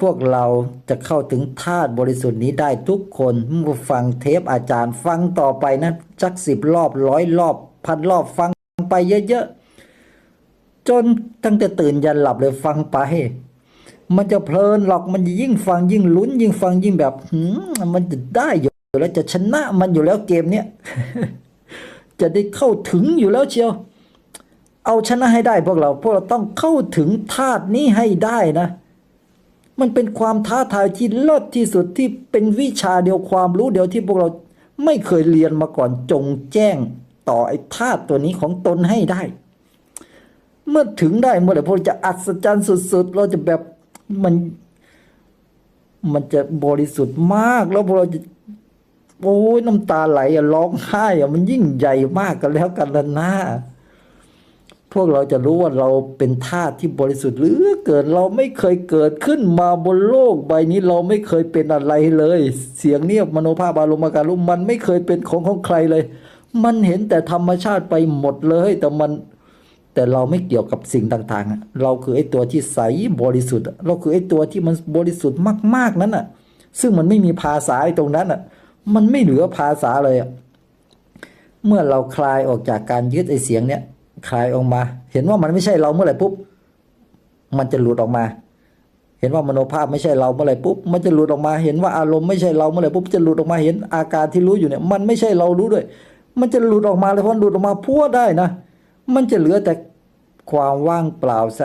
พวกเราจะเข้าถึงธาตุบริสุทธิ์นี้ได้ทุกคนเมื่อฟังเทปอาจารย์ฟังต่อไปนะจักสิบรอบร้อยรอบพันรอบฟังไปเยอะๆ จนตั้งแต่ตื่นยันหลับเลยฟังไป มันจะเพลินหรอกมันยิ่งฟังยิ่งลุ้น ยิ่งฟังยิ่งแบบหืมมันจะได้อยู่แล้วจะชนะมันอยู่แล้วเกมเนี้ยจะได้เข้าถึงอยู่แล้วเชียว เอาชนะให้ได้พวกเรา พวกเราต้องเข้าถึงธาตุนี้ให้ได้นะ มันเป็นความท้าทายที่เลิศที่สุดที่เป็นวิชาเดียวความรู้เดียวที่พวกเราไม่เคยเรียนมาก่อนจงแจ้งต่อไอ้ธาตุตัวนี้ของตนให้ได้ เมื่อถึงได้เมื่อไหร่พวกเราจะอัศจรรย์สุด ๆ เราจะแบบมัน มันจะบริสุทธิ์มากแล้วพวกเราจะโอ้ยน้ำตาไหลอะร้องไห้อะมันยิ่งใหญ่มากกันแล้วกันละนะ วกเราจะรู้ว่าเราเป็นธาตุที่บริสุทธิ์หรือเกิดเราไม่เคยเกิดขึ้นมาบนโลกใบนี้เราไม่เคยเป็นอะไรเลย เสียงเนียบมโนภาพอารมณ์การรู้มันไม่เคยเป็นของของใครเลย มันเห็นแต่ธรรมชาติไปหมดเลย แต่มัน แต่เราไม่เกี่ยวกับสิ่งต่างๆ เราคือไอ้ตัวที่ใสบริสุทธิ์ เราคือไอ้ตัวที่มันบริสุทธิ์มาก ๆนั้นอะ ซึ่งมันไม่มีภาษาไอ้ตรงนั้นอะ มันไม่เหลือภาษาเลยอะเมื่อเราคลายออกจากการยึดไอ้เสียงเนี้ย คลายออกมา เห็นว่ามันไม่ใช่เราเมื่อไหร่ปุ๊บ มันจะหลุดออกมา เห็นว่ามโนภาพไม่ใช่เราเมื่อไหร่ปุ๊บ มันจะหลุดออกมา เห็นว่าอารมณ์ไม่ใช่เราเมื่อไหร่ปุ๊บ จะหลุดออกมา เห็นอาการที่รู้อยู่เนี่ย มันไม่ใช่เรารู้ด้วย มันจะหลุดออกมาเลยเพราะหลุดออกมาพัวได้นะ มันจะเหลือแต่ความว่างเปล่าใส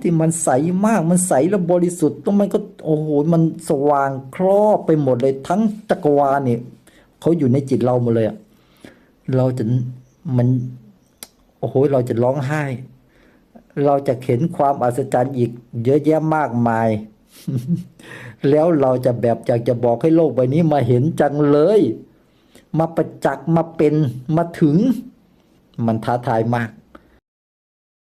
ที่มันใสมาก มันใสและบริสุทธิ์แล้วมันก็โอ้โห มันสว่างครอบไปหมดเลยทั้งจักรวาลเนี่ยเขาอยู่ในจิตเราหมดเลยอะเราจะมัน โอ้โหเราจะร้องไห้ เราจะเห็นความอัศจรรย์อีก เยอะแยะมากมาย แล้วเราจะแบบอยากจะบอกให้โลกใบนี้มาเห็นจังเลย มาประจักษ์มาเป็นมาถึง มันท้าทายมาก